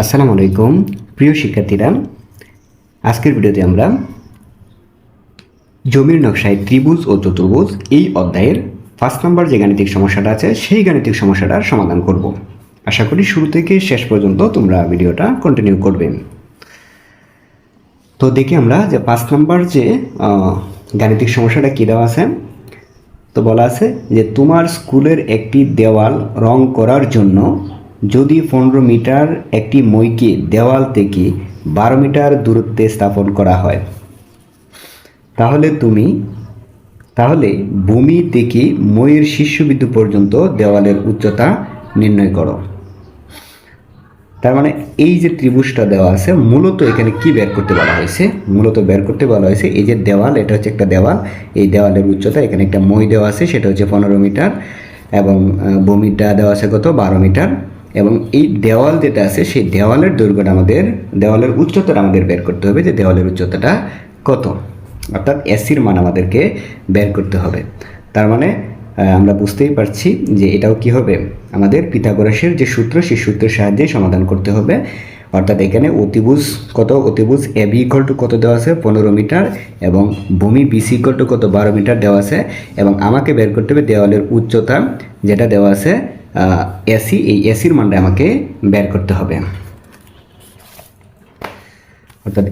আসসালামু আলাইকুম, প্রিয় শিক্ষার্থীরা। আজকের ভিডিওতে আমরা জমির নকশায় ত্রিভুজ ও চতুর্ভুজ এই অধ্যায়ের ফার্স্ট নাম্বার যে গাণিতিক সমস্যাটা আছে, সেই গাণিতিক সমস্যাটার সমাধান করব। আশা করি শুরু থেকে শেষ পর্যন্ত তোমরা ভিডিওটা কন্টিনিউ করবে। তো দেখি আমরা যে পাঁচ নাম্বার যে গাণিতিক সমস্যাটা কী দেওয়া আছে? তো বলা আছে যে তোমার স্কুলের একটি দেওয়াল রং করার জন্য যদি পনেরো মিটার একটি মইকে দেওয়াল থেকে বারো মিটার দূরত্বে স্থাপন করা হয়। তাহলে তুমি, তাহলে ভূমি থেকে মইয়ের শীর্ষবিন্দু পর্যন্ত দেওয়ালের উচ্চতা নির্ণয় করো। তার মানে এই যে ত্রিভুজটা দেওয়া আছে, মূলত এখানে কি বের করতে বলা হয়েছে? মূলত বের করতে বলা হয়েছে এই যে দেওয়াল, এটা হচ্ছে একটা দেওয়াল। এই দেওয়ালের উচ্চতা, এখানে একটা মই দেওয়া আছে, সেটা হচ্ছে পনেরো মিটার এবং ভূমিটা দেওয়া আছে কত? বারো মিটার। এবং এই দেওয়াল যেটা আছে, সেই দেওয়ালের দৈর্ঘ্যটা আমাদের, দেওয়ালের উচ্চতাটা আমাদের বের করতে হবে যে দেওয়ালের উচ্চতাটা কত। অর্থাৎ এসির মান আমাদেরকে বের করতে হবে। তার মানে আমরা বুঝতেই পারছি যে এটাও কি হবে? আমাদের পিথাগোরাসের যে সূত্র, সেই সূত্রের সাহায্যে সমাধান করতে হবে। অর্থাৎ এখানে অতিভুজ কত? অতিভুজ এ বি ইকল টু কত দেওয়া আছে? পনেরো মিটার। এবং ভূমি বিসি ইকল টু কত? বারো মিটার দেওয়া আছে। এবং আমাকে বের করতে হবে দেওয়ালের উচ্চতা যেটা দেওয়া আছে এসি এই এসির মানটা আমাকে বের করতে হবে। অর্থাৎ,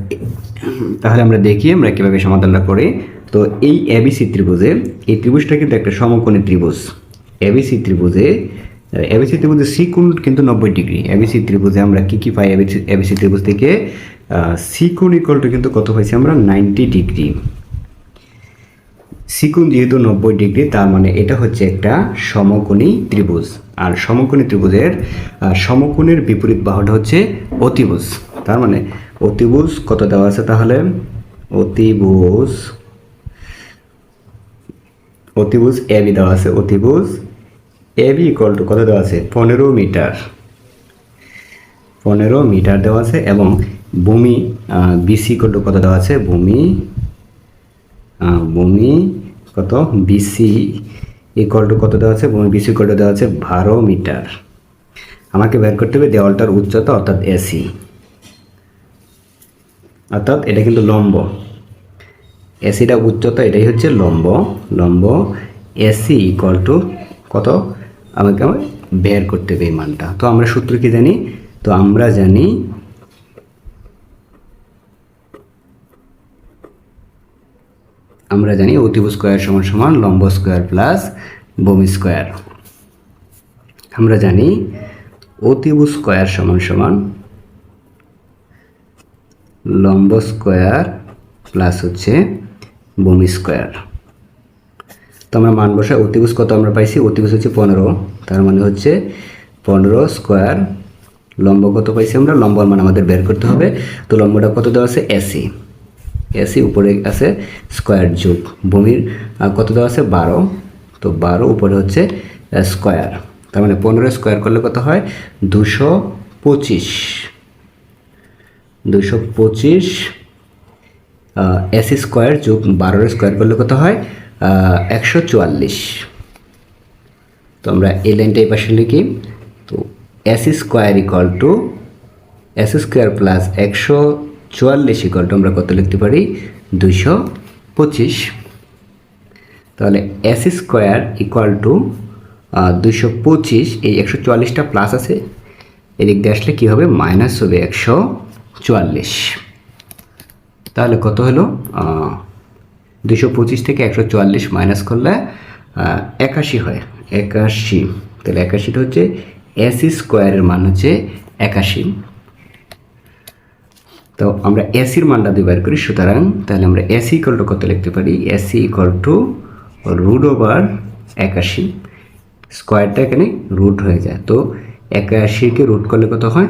তাহলে আমরা দেখি আমরা কীভাবে সমাধানটা করি। তো এই এবিসি ত্রিভুজে এই ত্রিভুজটা কিন্তু একটা সমকোণী ত্রিভুজ। এবিসি ত্রিভুজে এবিসি ত্রিভুজে সি কোণ কিন্তু নব্বই ডিগ্রি। এবিসি ত্রিভুজে আমরা কী কী পাই? এবিসি এবিসি ত্রিভুজ থেকে সি কোণ টু কিন্তু কত পাইছি আমরা? Ninety degree. সিকুণ যেহেতু নব্বই ডিগ্রি, তার মানে এটা হচ্ছে একটা সমকোণী ত্রিভুজ। আর সমকোণী ত্রিভুজের সমকোণের বিপরীত বাহুটা হচ্ছে অতিভুজ। তার মানে অতিভুজ কত দেওয়া আছে তাহলে? অতিভুজ অতিভুজ এ বি দেওয়া আছে, অতিভুজ এ বি ইকুয়াল টু কত দেওয়া আছে? পনেরো মিটার। পনেরো মিটার দেওয়া আছে এবং ভূমি বিসি ইকুয়াল টু কত দেওয়া আছে? ভূমি ভূমি কত? বিসি ইকুয়াল টু কত দেওয়া আছে? ভূমি বিসি টু দেওয়া আছে বারো মিটার। আমাকে বের করতে হবে দেওয়ালটার উচ্চতা, অর্থাৎ এসি অর্থাৎ এটা কিন্তু লম্ব। এসিটা উচ্চতা, এটাই হচ্ছে লম্ব। লম্ব এসি ইকুয়াল টু কত? আমাকে বের করতে হবে এই মানটা। তো আমরা সূত্র কি জানি? তো আমরা জানি আমরা জানি অতিভুজ স্কোয়ার সমান সমান লম্ব স্কোয়ার প্লাস বমি স্কোয়ার। আমরা জানি অতিভুজ স্কোয়ার সমান সমান লম্ব স্কোয়ার প্লাস হচ্ছে বমি স্কোয়ার। তো আমরা মান বসায় অতিভুজ কত আমরা পাইছি? অতিভুজ হচ্ছে পনেরো। তার মানে হচ্ছে পনেরো স্কোয়ার লম্ব কত পাইছি আমরা? লম্বর মান আমাদের বের করতে হবে। তো লম্বটা কত দেওয়া আছে? এসি। এসি উপরে আছে স্কোয়ার যুগ ভূমির কত দেওয়া আছে? বারো। তো বারো উপরে হচ্ছে স্কোয়ার তার মানে পনেরো স্কোয়ার করলে কত হয়? দুশো পঁচিশ। দুশো পঁচিশ এসি স্কোয়ার যোগ বারোর স্কোয়ার করলে কত হয়? একশো চুয়াল্লিশ। তো আমরা এই লাইনটা এই পাশে লিখি। তো AC square equal to S square plus একশো চুয়াল্লিশ ইকুয়াল টু আমরা কত লিখতে পারি? দুইশো পঁচিশ। তাহলে এস স্কোয়ার ইকুয়াল টু দুইশো পঁচিশ, এই একশো চুয়াল্লিশটা প্লাস আছে। এদিক দিয়ে আসলে কী হবে? মাইনাস হবে একশো চুয়াল্লিশ। তাহলে কত হলো? দুশো পঁচিশ থেকে একশো চুয়াল্লিশ মাইনাস করলে একাশি হয়। একাশি। তাহলে একাশিটা হচ্ছে এসি স্কোয়ারের মান হচ্ছে একাশি। তো আমরা এসির মানটা দুই বের করি, সুতরাং তাহলে আমরা এসি ইকুয়াল টু কত লিখতে পারি? AC equal to root over একাশি। স্কোয়ারটা এখানে রুট হয়ে যায়। তো একাশিকে রুট করলে কত হয়?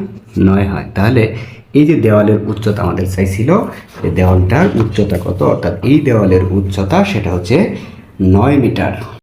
নয় হয়। তাহলে এই যে দেওয়ালের উচ্চতা আমাদের চাইছিল, যে দেওয়ালটার উচ্চতা কত? অর্থাৎ এই দেওয়ালের উচ্চতা সেটা হচ্ছে নয় মিটার।